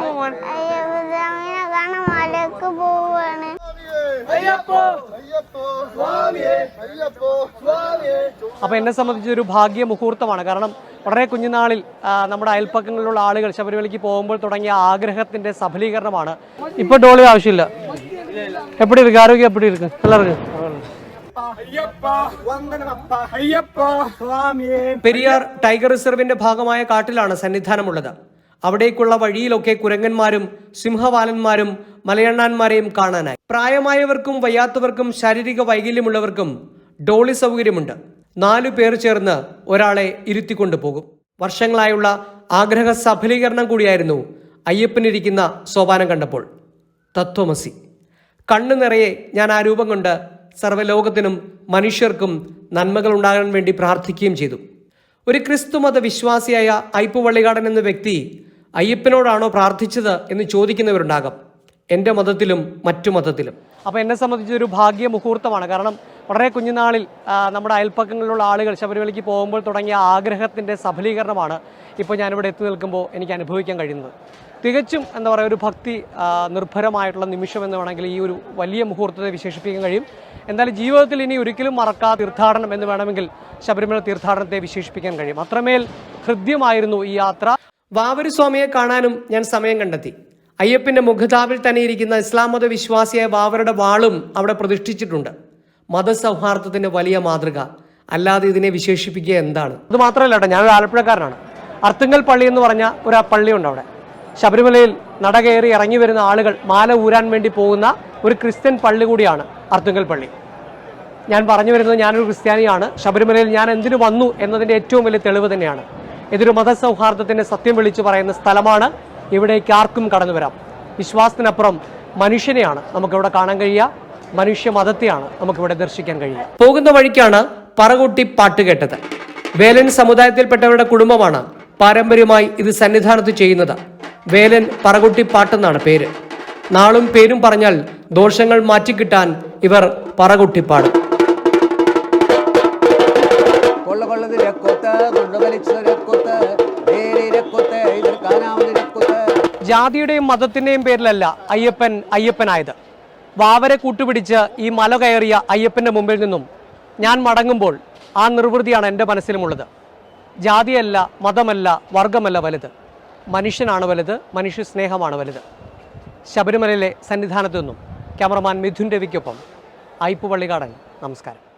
പോവാണ് അപ്പൊ എന്നെ സംബന്ധിച്ച് ഒരു ഭാഗ്യ മുഹൂർത്തമാണ്. കാരണം വളരെ കുഞ്ഞുനാളിൽ നമ്മുടെ അയൽപ്പക്കങ്ങളിലുള്ള ആളുകൾ ശബരിമലയ്ക്ക് പോകുമ്പോൾ തുടങ്ങിയ ആഗ്രഹത്തിന്റെ സഫലീകരണമാണ്. ഇപ്പൊ ഡോളി ആവശ്യമില്ല. എപ്പടി ഇരിക്കും? ആരോഗ്യം എപ്പടി ഇരിക്കും? പെരിയാർ ടൈഗർ റിസർവിന്റെ ഭാഗമായ കാട്ടിലാണ് സന്നിധാനമുള്ളത്. അവിടേക്കുള്ള വഴിയിലൊക്കെ കുരങ്ങന്മാരും സിംഹവാലന്മാരും മലയണ്ണാന്മാരെയും കാണാനായി. പ്രായമായവർക്കും വയ്യാത്തവർക്കും ശാരീരിക വൈകല്യമുള്ളവർക്കും ഡോളി സൗകര്യമുണ്ട്. നാലു പേർ ചേർന്ന് ഒരാളെ ഇരുത്തിക്കൊണ്ടു പോകും. വർഷങ്ങളായുള്ള ആഗ്രഹ സഫലീകരണം കൂടിയായിരുന്നു അയ്യപ്പനിരിക്കുന്ന സോപാനം കണ്ടപ്പോൾ. തത്വമസി. കണ്ണു നിറയെ ഞാൻ ആ രൂപം കൊണ്ട് സർവലോകത്തിനും മനുഷ്യർക്കും നന്മകൾ ഉണ്ടാകാൻ വേണ്ടി പ്രാർത്ഥിക്കുകയും ചെയ്തു. ഒരു ക്രിസ്തുമത വിശ്വാസിയായ അയ്പ് വള്ളികാടൻ എന്ന വ്യക്തി അയ്യപ്പനോടാണോ പ്രാർത്ഥിച്ചത് എന്ന് ചോദിക്കുന്നവരുണ്ടാകാം. എന്റെ മതത്തിലും മറ്റു മതത്തിലും. അപ്പോൾ എന്നെ സംബന്ധിച്ചൊരു ഭാഗ്യ മുഹൂർത്തമാണ് കാരണം വളരെ കുഞ്ഞുനാളിൽ നമ്മുടെ അയൽപ്പക്കങ്ങളിലുള്ള ആളുകൾ ശബരിമലയ്ക്ക് പോകുമ്പോൾ തുടങ്ങിയ ആഗ്രഹത്തിന്റെ സഫലീകരണമാണ് ഇപ്പോൾ ഞാനിവിടെ എത്തി നിൽക്കുമ്പോൾ എനിക്ക് അനുഭവിക്കാൻ കഴിയുന്നത്. തികച്ചും എന്താ പറയുക ഒരു ഭക്തി നിർഭരമായിട്ടുള്ള നിമിഷം എന്ന് വേണമെങ്കിൽ ഈ ഒരു വലിയ മുഹൂർത്തത്തെ വിശേഷിപ്പിക്കാൻ കഴിയും. എന്തായാലും ജീവിതത്തിൽ ഇനി ഒരിക്കലും മറക്കാത്ത തീർത്ഥാടനം എന്ന് വേണമെങ്കിൽ ശബരിമല തീർത്ഥാടനത്തെ വിശേഷിപ്പിക്കാൻ കഴിയും. അത്രമേൽ ഹൃദ്യമായിരുന്നു ഈ യാത്ര. വാവരുസ്വാമിയെ കാണാനും ഞാൻ സമയം കണ്ടെത്തി. അയ്യപ്പന്റെ മുഖതാവിൽ തന്നെ ഇരിക്കുന്ന ഇസ്ലാം മത വിശ്വാസിയായ വാവരുടെ വാളും അവിടെ പ്രതിഷ്ഠിച്ചിട്ടുണ്ട്. മതസൗഹാർദ്ദത്തിന്റെ വലിയ മാതൃക. അല്ലാതെ ഇതിനെ വിശേഷിപ്പിക്കുക എന്താണ്? അത് മാത്രമല്ല കേട്ടോ ഞാനൊരു ആലപ്പുഴക്കാരനാണ്. അർത്തുങ്കൽ പള്ളി എന്ന് പറഞ്ഞ ഒരു പള്ളിയുണ്ട് അവിടെ. ശബരിമലയിൽ നട കയറി ഇറങ്ങി വരുന്ന ആളുകൾ മാല ഊരാൻ വേണ്ടി പോകുന്ന ഒരു ക്രിസ്ത്യൻ പള്ളി കൂടിയാണ് അർത്തുങ്കൽ പള്ളി. ഞാൻ പറഞ്ഞു വരുന്നത് ഞാനൊരു ക്രിസ്ത്യാനിയാണ്. ശബരിമലയിൽ ഞാൻ എന്തിനു വന്നു എന്നതിന്റെ ഏറ്റവും വലിയ തെളിവ് തന്നെയാണ്. ഇതൊരു മതസൗഹാർദ്ദത്തിന്റെ സത്യം വിളിച്ചു പറയുന്ന സ്ഥലമാണ്. ഇവിടേക്ക് ആർക്കും കടന്നു വരാം. വിശ്വാസത്തിനപ്പുറം മനുഷ്യനെയാണ് നമുക്കിവിടെ കാണാൻ കഴിയുക. മനുഷ്യ മതത്തെയാണ് നമുക്കിവിടെ ദർശിക്കാൻ കഴിയുക. പോകുന്ന വഴിക്കാണ് പറകുട്ടി പാട്ട് കേട്ടത്. വേലൻ സമുദായത്തിൽപ്പെട്ടവരുടെ കുടുംബമാണ് പാരമ്പര്യമായി ഇത് സന്നിധാനത്ത് ചെയ്യുന്നത്. വേലൻ പറകുട്ടി പാട്ടെന്നാണ് പേര്. നാളും പേരും പറഞ്ഞാൽ ദോഷങ്ങൾ മാറ്റിക്കിട്ടാൻ ഇവർ പറകുട്ടിപ്പാടും ജാതിയുടെയും മതത്തിന്റെയും പേരിലല്ല അയ്യപ്പൻ അയ്യപ്പനായത്. വാവരെ കൂട്ടുപിടിച്ച് ഈ മല കയറിയ അയ്യപ്പന്റെ മുമ്പിൽ നിന്നും ഞാൻ മടങ്ങുമ്പോൾ ആ നിർവൃതിയാണ് എന്റെ മനസ്സിലുമുള്ളത്. ജാതിയല്ല മതമല്ല വർഗമല്ല വലുത്. മനുഷ്യനാണ് വലുത് മനുഷ്യ സ്നേഹമാണ് വലുത്. ശബരിമലയിലെ സന്നിധാനത്തു നിന്നും ക്യാമറമാൻ മിഥുൻ രവിക്കൊപ്പം ഐപ്പ് പള്ളിക്കാടൻ നമസ്കാരം.